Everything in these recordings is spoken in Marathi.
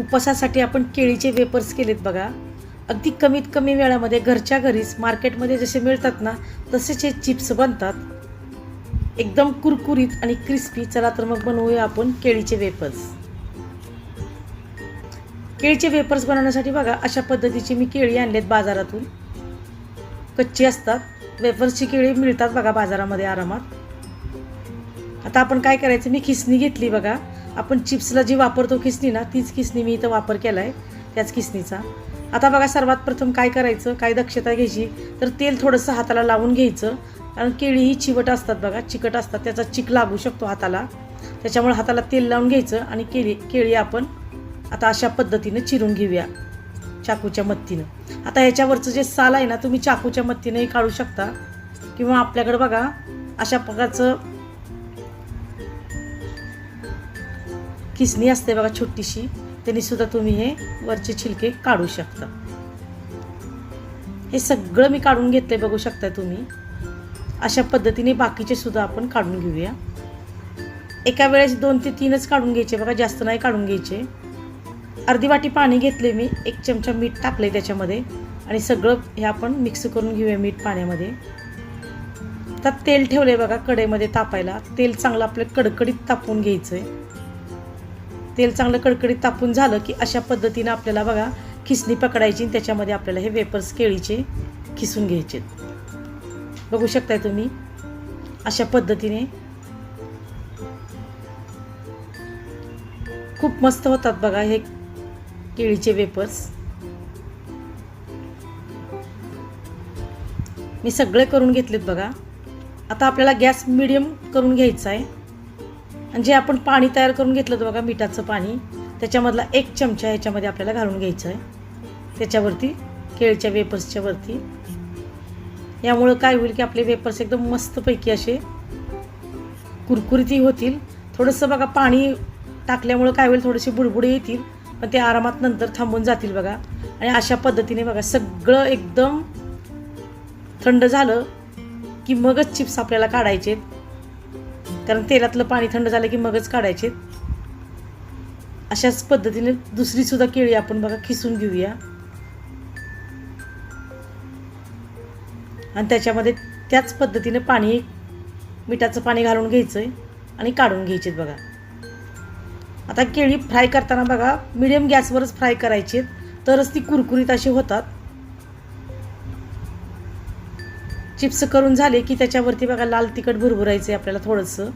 उपवासासाठी आपण केळीचे वेपर्स केलेत बघा. अगदी कमीत कमी वेळामध्ये घरच्या घरीच मार्केटमध्ये जसे मिळतात ना तसेच हे चिप्स बनतात. एकदम कुरकुरीत आणि क्रिस्पी चला तर मग बनवूया आपण केळीचे वेपर्स केळीचे वेपर्स बनवण्यासाठी बघा अशा पद्धतीची मी केळी आणलेत बाजारातून. कच्ची असतात. वेफर्सची केळी मिळतात बघा बाजारामध्ये आरामात. आता आपण काय करायचं मी खिसणी घेतली बघा. आपण चिप्सला जी वापरतो खिसणी ना तीच खिसणी मी इथं वापर केला आहे त्याच खिसणीचा. आता बघा सर्वात प्रथम काय करायचं काय दक्षता घ्यायची तर तेल थोडंसं हाताला लावून घ्यायचं. कारण केळी ही चिवट असतात बघा चिकट असतात त्याचा चिक लागू शकतो हाताला. त्याच्यामुळे हाताला तेल लावून घ्यायचं आणि केळी केळी आपण आता अशा पद्धतीनं चिरून घेऊया चाकूच्या मत्तीनं आता ह्याच्यावरचं जे साल आहे ना तुम्ही चाकूच्या मत्तीनंही काढू शकता. किंवा आपल्याकडं बघा अशा प्रकारचं किसणी असते बघा छोटीशी त्यांनी सुद्धा तुम्ही हे वरचे छिलके काढू शकता. हे सगळं मी काढून घेतलं बघू शकता तुम्ही. अशा पद्धतीने बाकीचे सुद्धा आपण काढून घेऊया. एका वेळेस दोन ते तीनच काढून घ्यायचे बघा जास्त नाही काढून घ्यायचे. अर्धी वाटी पाणी घेतले मी एक चमचा मीठ टाकले त्याच्यामध्ये आणि सगळं हे आपण मिक्स करून घेऊया मीठ पाण्यामध्ये. आता तेल ठेवलं आहे बघा कढईमध्ये तापायला. तेल चांगलं आपलं कडकडीत तापून घ्यायचं आहे तेल चांगलं कडकडीत तापून झालं की अशा पद्धतीनं आपल्याला बघा खिसणी पकडायची आणि त्याच्यामध्ये आपल्याला हे वेपर्स केळीचे खिसून घ्यायचे. बघू शकताय तुम्ही अशा पद्धतीने. खूप मस्त होतात बघा हे केळीचे वेपर्स मी सगळे करून घेतलेत बघा. आता आपल्याला गॅस मिडियम करून घ्यायचा आहे आणि जे आपण पाणी तयार करून घेतलं होतं बघा मिठाचं पाणी त्याच्यामधला एक चमचा ह्याच्यामध्ये आपल्याला घालून घ्यायचं आहे त्याच्यावरती केळीच्या वेपर्सच्या वरती. यामुळं काय होईल की आपले वेपर्स एकदम मस्तपैकी असे कुरकुरीतही होतील. थोडंसं बघा पाणी टाकल्यामुळं काय होईल थोडेसे बुडबुडे येतील पण ते आरामात नंतर थांबून जातील बघा. आणि अशा पद्धतीने बघा सगळं एकदम थंड झालं की मगच चिप्स आपल्याला काढायचे कारण तेलातलं पाणी थंड झालं की मगच काढायचे. अशाच पद्धतीने दुसरीसुद्धा केळी आपण बघा खिसून घेऊया. आणि त्याच्यामध्ये त्याच पद्धतीने पाणी मिठाचं पाणी घालून घ्यायचं आहे आणि काढून घ्यायचे बघा. आता केळी फ्राय करताना बघा मिडियम गॅसवरच फ्राय करायची तरच ती कुरकुरीत अशी होतात. चिप्स करून झाले की त्याच्यावरती बघा लाल तिखट भुरभुरायचे आपल्याला थोडंसं.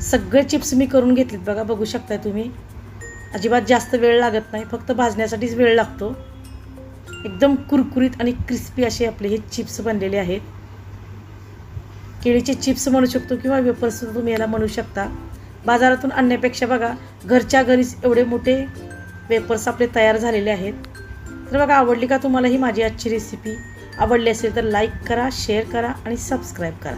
सगळे चिप्स मी करून घेतलेत बघा बघू शकताय तुम्ही. अजिबात जास्त वेळ लागत नाही फक्त भाजण्यासाठीच वेळ लागतो. एकदम कुरकुरीत आणि क्रिस्पी असे आपले हे चिप्स बनलेले आहेत. केळीचे चिप्स म्हणू शकतो किंवा वेपर्ससुद्धा तुम्ही याला म्हणू शकता. बाजारातून आणण्यापेक्षा बघा घरच्या घरीच एवढे मोठे वेपर्स आपले तयार झालेले आहेत. तर बघा आवडली का तुम्हाला ही माझी आजची रेसिपी आवडली असेल तर लाईक करा शेअर करा आणि सबस्क्राईब करा.